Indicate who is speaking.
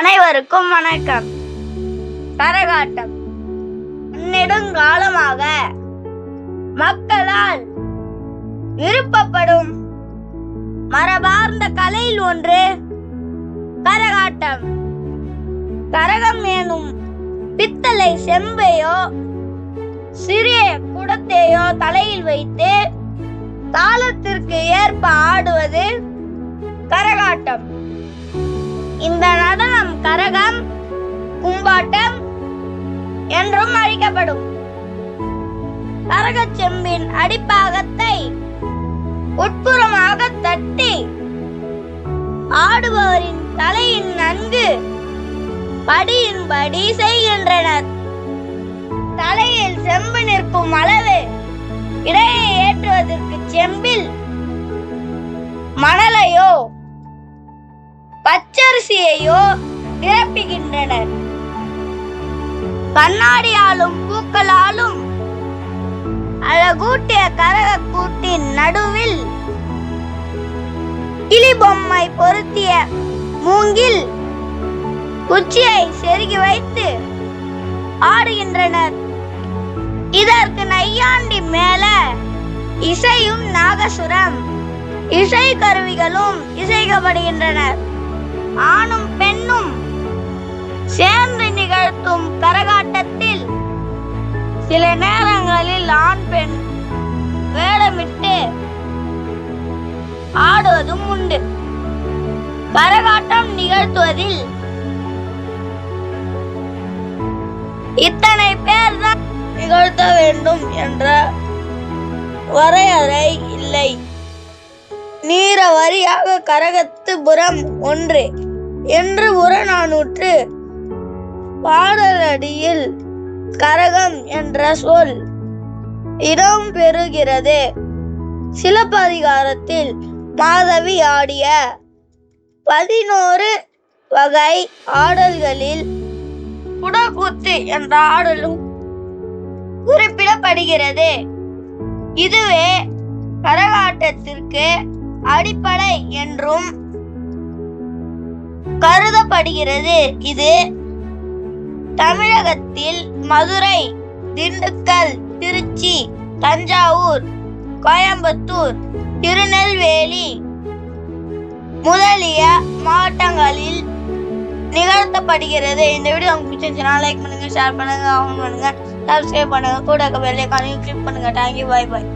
Speaker 1: அனைவருக்கும் வணக்கம். கரகாட்டம். நெடுங்காலமாக மக்களால் விருப்பப்படும் மரபார்ந்த கலையில் ஒன்று கரகாட்டம். கரகம் எனும் பித்தளை செம்பையோ சிறிய குடத்தையோ தலையில் வைத்து தாளத்திற்கு ஏற்ப ஆடுவது கரகாட்டம். இந்த நடனம் கரகம் கும்பாட்டம் என்றும் அழைக்கப்படும். கரகச் செம்பின் அடிப்பாகத்தை உட்புறமாக தட்டி ஆடுபவரின் தலையின் நன்கு படியின்படி செய்கின்றனர். தலையில் செம்பு நிற்கும் அளவு இடையை ஏற்றுவதற்கு செம்பில் மணலையோ பச்சரிசியையோ நிரப்புகின்றனர் கண்ணாடியாலும் பூக்களாலும் அழகூட்டிய கரகக் கூட்டின் நடுவில் கிளி பொம்மை பொருத்திய மூங்கில் குச்சியை செருகி வைத்து ஆடுகின்றனர். இதற்கு நையாண்டி மேல இசையும் நாகசுரம் இசை கருவிகளும் இசைக்கப்படுகின்றனர். ஆணும் பெண்ணும் சில நேரங்களில் ஆண் பெண் வேடமிட்டு ஆடுவதும் உண்டு. கரகாட்டம் நிகழ்த்துவதில் இத்தனை பேர் தான் நிகழ்த்த வேண்டும் என்ற வரையறை இல்லை. நீர வரியாக கரகத்து புறம் ஒன்று. என்று புறநானூற்று பாடலடியில் கரகம் என்ற சொல் இடம் பெறுகிறது. சிலப்பதிகாரத்தில் மாதவி ஆடிய பதினோரு வகை ஆடல்களில் குடக்கூத்து என்ற ஆடலும் குறிப்பிடப்படுகிறது. இதுவே கரகாட்டத்திற்கு அடிப்படை என்றும் கருதப்படுகிறது. இது தமிழகத்தில் மதுரை திண்டுக்கல் திருச்சி தஞ்சாவூர் கோயம்புத்தூர் திருநெல்வேலி. முதலிய மாவட்டங்களில் நிகழ்த்தப்படுகிறது. இந்த வீடியோ உங்களுக்கு பிடிச்சிருந்துச்சுன்னா லைக் பண்ணுங்க ஷேர் பண்ணுங்க கமெண்ட் பண்ணுங்க சப்ஸ்கிரைப் பண்ணுங்க. கூட பெல்லைக்கானையும் கிளிக் பண்ணுங்க. Thank you bye bye